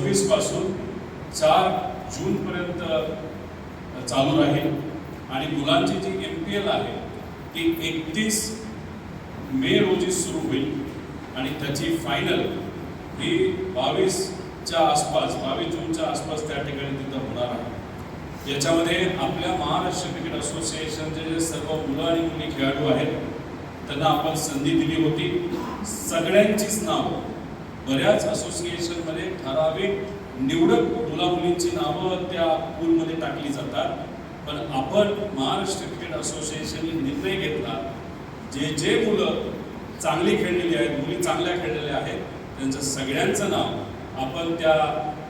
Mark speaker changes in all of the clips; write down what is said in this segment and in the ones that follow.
Speaker 1: खेळणार पासून चार जूनपर्यंत चालू राहील. आणि मुलांची जी एम पी एल आहे ती एकतीस मे रोजी सुरू होईल. आणि त्याची फायनल ही बावीसच्या आसपास बावीस जूनच्या आसपास त्या ठिकाणी तिथं होणार आहे. याच्यामध्ये आपल्या महाराष्ट्र क्रिकेट असोसिएशनचे जे सर्व मुलं आणि मुली खेळाडू आहेत त्यांना आपण संधी दिली होती. सगळ्यांचीच नावं बऱ्याच असोसिएशनमध्ये ठराविक निवडक मुलामुलींची नावं त्या पूलमध्ये टाकली जातात. पण आपण महाराष्ट्र क्रिकेट असोसिएशनने निर्णय घेतला. जे जे मुलं चांगली खेळलेली आहेत मुली चांगल्या खेळलेल्या आहेत त्यांचं सगळ्यांचं नाव आपण त्या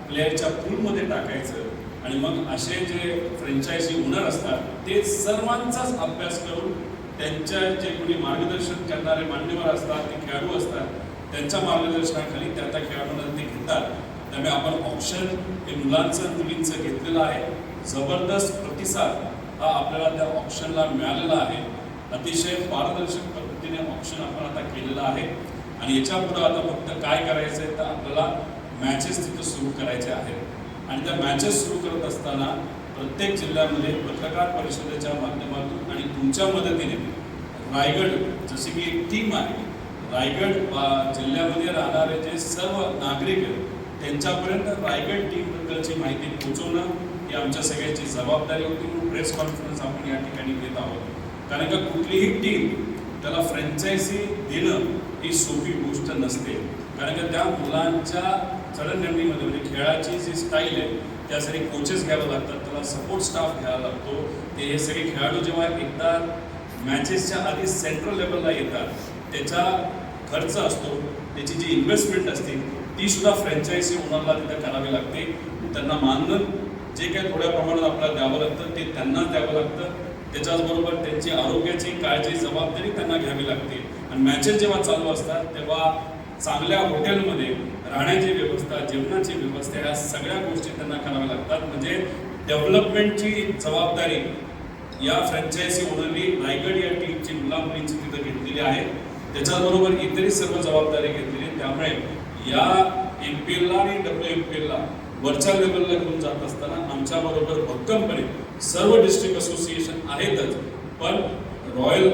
Speaker 1: प्लेयरच्या पूलमध्ये टाकायचं आणि मग असे जे फ्रँचायझी ओनर असतात ते सर्वांचाच अभ्यास करून त्यांच्या जे कोणी मार्गदर्शन करणारे मान्यवर असतात ते खेळाडू असतात त्यांच्या मार्गदर्शनाखाली त्या त्या खेळाडूंना ते घेतात. त्यामुळे आपण ऑप्शन हे मुलांचं मुलींचं घेतलेलं आहे. जबरदस्त प्रतिसाद हा आपल्याला त्या ऑप्शनला मिळालेला आहे. अतिशय पारदर्शक पद्धतीने ऑप्शन आपण आता केलेलं आहे. आणि याच्यापुढं आता फक्त काय करायचं आहे तर आपल्याला मॅचेस तिथं सुरू करायचे आहेत. आणि त्या मॅचेस सुरू करत असताना प्रत्येक जिल्ह्यामध्ये पत्रकार परिषदेच्या माध्यमातून आणि तुमच्या मदतीने रायगड जसे की एक टीम आहे रायगड जिल्ह्यामध्ये राहणारे जे सर्व नागरिक आहेत त्यांच्यापर्यंत रायगड टीमबद्दलची माहिती पोहोचवणं ही आमच्या सगळ्याची जबाबदारी होती. म्हणून प्रेस कॉन्फरन्स आपण या ठिकाणी घेत आहोत. कारण का कुठलीही टीम त्याला फ्रँचायझी देणं ही सोपी गोष्ट नसते. कारण का त्या मुलांच्या चढणजमीमध्ये म्हणजे खेळाची जी स्टाईल आहे त्यासाठी कोचेस घ्यावे लागतात त्याला सपोर्ट स्टाफ घ्यावा लागतो. ते हे सगळे खेळाडू जेव्हा एकदा मॅचेसच्या आधी सेंट्रल लेवलला येतात त्याचा खर्च असतो त्याची जी इन्व्हेस्टमेंट असते ती सुद्धा फ्रँचायझी ओनरला तिथं करावी लागते. त्यांना मानधन जे काही थोड्या प्रमाणात आपल्याला द्यावं लागतं ते त्यांना द्यावं लागतं. त्याच्याचबरोबर त्यांची आरोग्याची काळजी जबाबदारी त्यांना घ्यावी लागते. आणि मॅचेस जेव्हा चालू असतात तेव्हा चांगल्या हॉटेलमध्ये राहण्याची व्यवस्था जेवणाची व्यवस्था या सगळ्या गोष्टी त्यांना कराव्या लागतात. म्हणजे डेव्हलपमेंटची जबाबदारी या फ्रँचायझी ओनरनी रायगड या टीमची मुलामुलींची तिथं घेतलेली आहे. त्याच्याबरोबर इतरही सर्व जबाबदारी घेतलेली त्यामुळे या एम पी एलला आणि डब्ल्यू एम पी एलला वरच्या लेवलला घेऊन जात असताना आमच्याबरोबर भक्कमपणे सर्व डिस्ट्रिक्ट असोसिएशन आहेतच. पण रॉयल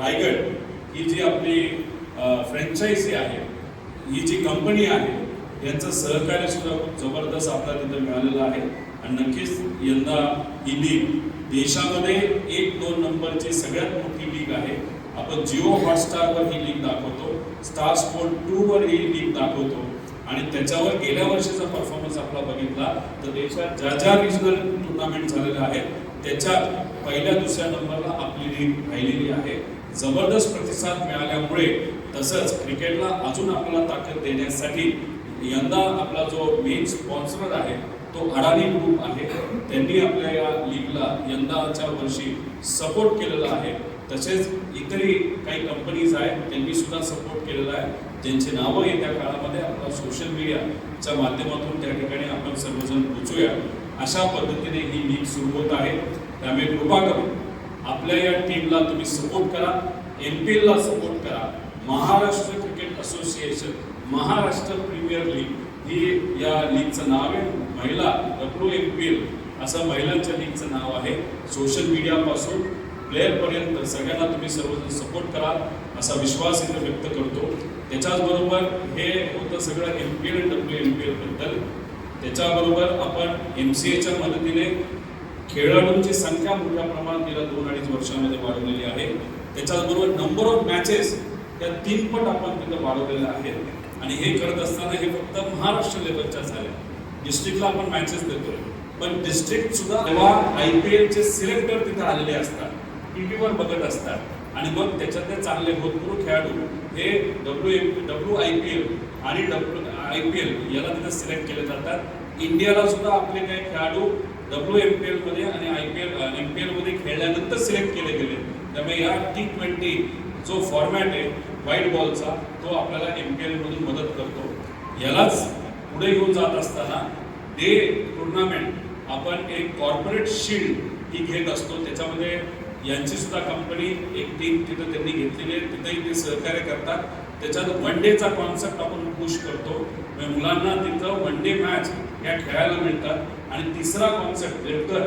Speaker 1: रायगड ही जी आपली फ्रँचायझी आहे ही जी कंपनी आहे यांचं सहकार्य सुद्धा खूप जबरदस्त आपल्याला तिथं मिळालेलं आहे. आणि नक्कीच यंदा ही लीग देशामध्ये एक दोन नंबरची सगळ्यात मोठी लीग आहे. आपण जिओ हॉटस्टारवर ही लीग दाखवतो. स्टार स्पोर्ट टूवर ही लीग दाखवतो. आणि त्याच्यावर गेल्या वर्षीचा परफॉर्मन्स आपला बघितला तर देशात ज्या ज्या रिजनल टुर्नामेंट झालेल्या आहेत त्याच्यात पहिल्या दुसऱ्या नंबरला आपली लीग राहिलेली आहे. जबरदस्त प्रतिसाद मिळाल्यामुळे तसंच क्रिकेटला अजून आपल्याला ताकद देण्यासाठी यंदा आपला जो मेन स्पॉन्सर आहे तो अडाणी ग्रुप आहे. त्यांनी आपल्या या लीगला यंदाच्या वर्षी सपोर्ट केलेला आहे. तसेच इतरही काही कंपनीज आहेत त्यांनी सुद्धा सपोर्ट केलेला आहे. ज्यांची नावं येत्या काळामध्ये आपला सोशल मीडियाच्या माध्यमातून त्या ठिकाणी आपण सर्वजण पोचूया अशा पद्धतीने ही लीग सुरू होत आहे. त्यामुळे कृपा करून आपल्या या टीमला तुम्ही सपोर्ट करा. एम पी एलला सपोर्ट करा. Maharashtra cricket association Maharashtra premier league ही या लीगचं नाव आहे. महिला डब्ल्यू एम पी एल असं महिलांच्या लीगचं नाव आहे. सोशल मीडियापासून प्लेअरपर्यंत सगळ्यांना तुम्ही सर्वजण सपोर्ट कराल असा विश्वास इथं व्यक्त करतो. त्याच्याचबरोबर हे होतं सगळं M P L W M P एलबद्दल त्याच्याबरोबर आपण एम सी एच्या मदतीने खेळाडूंची संख्या मोठ्या प्रमाणात गेल्या दोन अडीच वर्षामध्ये वाढवलेली आहे. त्याच्याचबरोबर नंबर ऑफ मॅचेस त्या तीनपट आपण तिथं वाढवलेल्या आहेत. आणि हे करत असताना हे फक्त महाराष्ट्र लेवलच्या झाल्या डिस्ट्रिक्टला आपण मॅचेस देतोय. पण डिस्ट्रिक्ट सुद्धा जेव्हा आय पी एलचे सिलेक्टर तिथे आलेले असतात. टी व्हीवर बघत असतात. आणि मग त्याच्यातले चांगले भरपूर खेळाडू हे W M W I P L आणि डब्ल्यू आय पी एल याला तिथे सिलेक्ट केले जातात. इंडियाला सुद्धा आपले काही खेळाडू डब्ल्यू एम पी एलमध्ये आणि I P L M P एलमध्ये खेळल्यानंतर सिलेक्ट केले गेले. त्यामुळे या टी ट्वेंटी जो फॉर्मॅट आहे व्हाईट बॉलचा तो आपल्याला एम पी एलमधून मदत करतो. यालाच पुढे घेऊन जात असताना डे टुर्नामेंट आपण एक कॉर्पोरेट शील्ड ही घेत असतो. त्याच्यामध्ये यांची सुद्धा कंपनी एक टीम तिथं त्यांनी घेतलेली आहे. तिथंही ते सहकार्य करतात. त्याच्यात वन डेचा कॉन्सेप्ट आपण पुश करतो. म्हणजे मुलांना तिथं वन डे मॅच या खेळायला मिळतात. आणि तिसरा कॉन्सेप्ट देवतर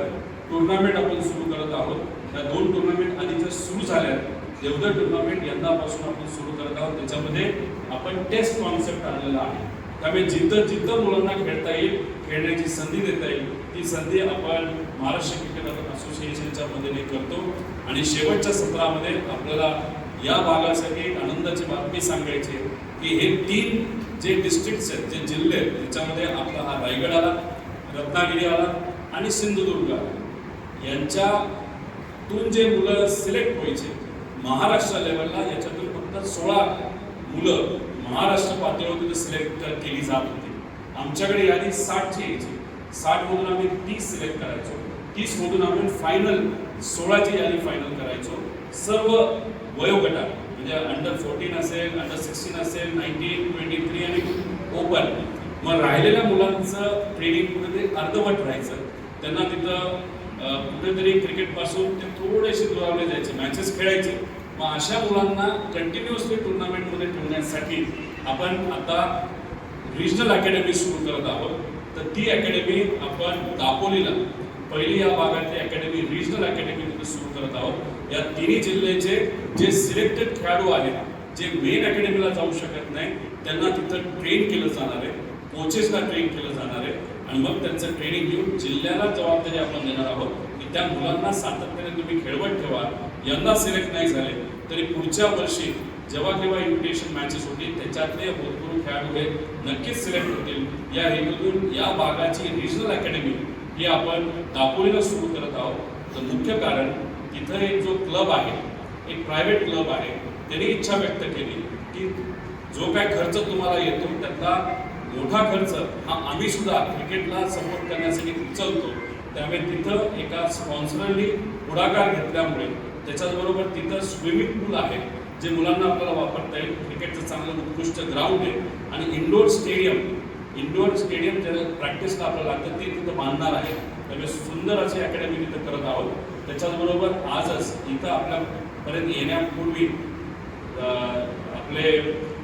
Speaker 1: टुर्नामेंट आपण सुरू करत आहोत. त्या दोन टुर्नामेंट आधीच्या सुरू झाल्या आहेत. टुर्नामेंट यंदापासून आपण सुरू करत आहोत. त्याच्यामध्ये आपण टेस्ट कॉन्सेप्ट आणलेला आहे. त्यामुळे जिथं जिथं मुलांना खेळता येईल खेळण्याची संधी देता येईल ती संधी आपण महाराष्ट्र क्रिकेट असोसिएशनच्या मदतीने करतो. आणि शेवटच्या सत्रामध्ये आपल्याला या भागासाठी एक आनंदाची बातमी सांगायची की हे तीन जे डिस्ट्रिक्ट्स आहेत जे जिल्हे आहेत त्याच्यामध्ये आपला हा रायगड आला रत्नागिरी आला आणि सिंधुदुर्ग आला. यांच्यातून जे मुलं सिलेक्ट व्हायचे महाराष्ट्र लेवलला याच्यातून फक्त सोळा मुलं महाराष्ट्र पातळीवर सिलेक्ट केली जात होती. आमच्याकडे यादी साठची यायची साठमधून आम्ही तीस सिलेक्ट करायचो. तीसमधून आम्ही फायनल सोळाची यादी फायनल करायचो. सर्व वयोगटात म्हणजे अंडर फोर्टीन असेल अंडर सिक्स्टीन असेल नाईन्टीन ट्वेंटी थ्री आणि ओपन मग राहिलेल्या मुलांचं ट्रेनिंग कुठेतरी अर्धवट राहायचं. त्यांना तिथं कुठेतरी क्रिकेटपासून ते थोडेसे दुरावले जायचे. मॅचेस खेळायचे. मग अशा मुलांना कंटिन्युअसली टुर्नामेंटमध्ये ठेवण्यासाठी आपण आता रिजनल अकॅडमी सुरू करत आहोत. तर ती अकॅडमी आपण दापोलीला पहिली या भागातली अकॅडमी रिजनल अकॅडमी सुरू करत आहोत. या तिन्ही जिल्ह्याचे जे सिलेक्टेड खेळाडू आहेत जे मेन अकॅडमीला जाऊ शकत नाही त्यांना तिथं ट्रेन केलं जाणार आहे. कोचेसला ट्रेन केलं जाणार आहे. आणि मग त्यांचं ट्रेनिंग घेऊन जिल्ह्याला जबाबदारी आपण देणार आहोत. की त्या मुलांना सातत्याने तुम्ही खेळवत ठेवा. यंदा सिलेक्ट नाही झाले तरी पुढच्या वर्षी जेव्हा केव्हा इन्व्हिटेशन मॅचेस होतील त्याच्यातले भरपूर खेळाडू हे नक्कीच सिलेक्ट होतील. या हेतूतून या भागाची रिजनल अकॅडमी ही आपण दापोलीला सुरू करत आहोत. तर मुख्य कारण तिथं एक जो क्लब आहे एक प्रायव्हेट क्लब आहे त्यांनी इच्छा व्यक्त केली की जो काय खर्च तुम्हाला येतो त्यातला मोठा खर्च हा आम्ही सुद्धा क्रिकेटला सपोर्ट करण्यासाठी उचलतो. त्यामुळे तिथं एका स्पॉन्सरनी पुढाकार घेतल्यामुळे त्याच्याचबरोबर तिथं स्विमिंग पूल आहे. जे मुलांना आपल्याला वापरता येईल क्रिकेटचं चांगलं उत्कृष्ट ग्राउंड आहे. आणि इंडोर स्टेडियम इंडोर स्टेडियम ज्याला प्रॅक्टिसला आपल्याला लागतं ते तिथं बांधणार आहे. त्यामुळे सुंदर अशी अकॅडमी तिथं करत आहोत. त्याच्याचबरोबर आजच इथं आपल्यापर्यंत येण्यापूर्वी आपले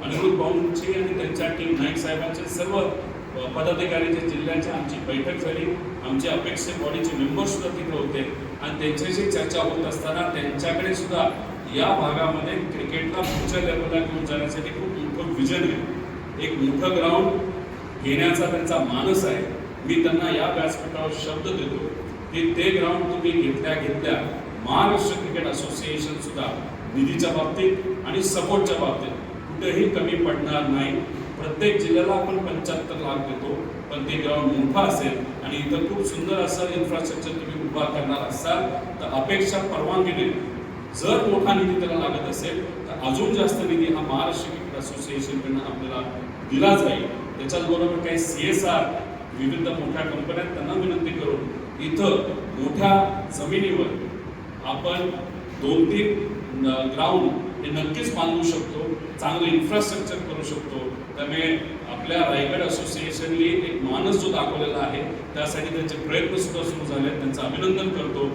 Speaker 1: अनिरुद्ध भाऊंचे आणि त्यांच्या टीम नाईक साहेबांचे सर्व अं, पदाधिकाऱ्यांच्या जिल्ह्याची आमची बैठक झाली. आमचे अपेक्षित बॉडीचे मेंबर सुद्धा तिथे होते. आणि त्यांच्याशी चर्चा होत असताना त्यांच्याकडे सुद्धा या भागामध्ये क्रिकेटला पुढच्या लेवलला घेऊन जाण्यासाठी खूप मोठं विजन आहे. एक मोठं ग्राउंड घेण्याचा त्यांचा मानस आहे. मी त्यांना या व्यासपीठावर शब्द देतो. की ते ग्राउंड तुम्ही घेतल्या घेतल्या महाराष्ट्र क्रिकेट असोसिएशन सुद्धा निधीच्या बाबतीत आणि सपोर्टच्या बाबतीत कुठेही कमी पडणार नाही. प्रत्येक जिल्ह्याला आपण पंच्याहत्तर लाख देतो पण ते ग्राउंड मोठं असेल आणि इथं खूप सुंदर असं इन्फ्रास्ट्रक्चर तुम्ही उभा करणार असाल तर अपेक्षा परवानगी देईल. जर मोठा निधी त्याला लागत असेल तर अजून जास्त निधी हा महाराष्ट्र क्रिकेट असोसिएशनकडनं आपल्याला दिला जाईल. त्याच्याचबरोबर काही सी एस आर विविध मोठ्या कंपन्या आहेत, त्यांना विनंती करून इथं मोठ्या जमिनीवर आपण दोन तीन ग्राउंड हे नक्कीच बांधू शकतो चांगलं इन्फ्रास्ट्रक्चर करू शकतो. त्यामुळे आपल्या रायगड असोसिएशनने एक मानस जो दाखवलेला आहे त्यासाठी त्यांचे प्रयत्न सुद्धा सुरू झाले आहेत. त्यांचं अभिनंदन करतो.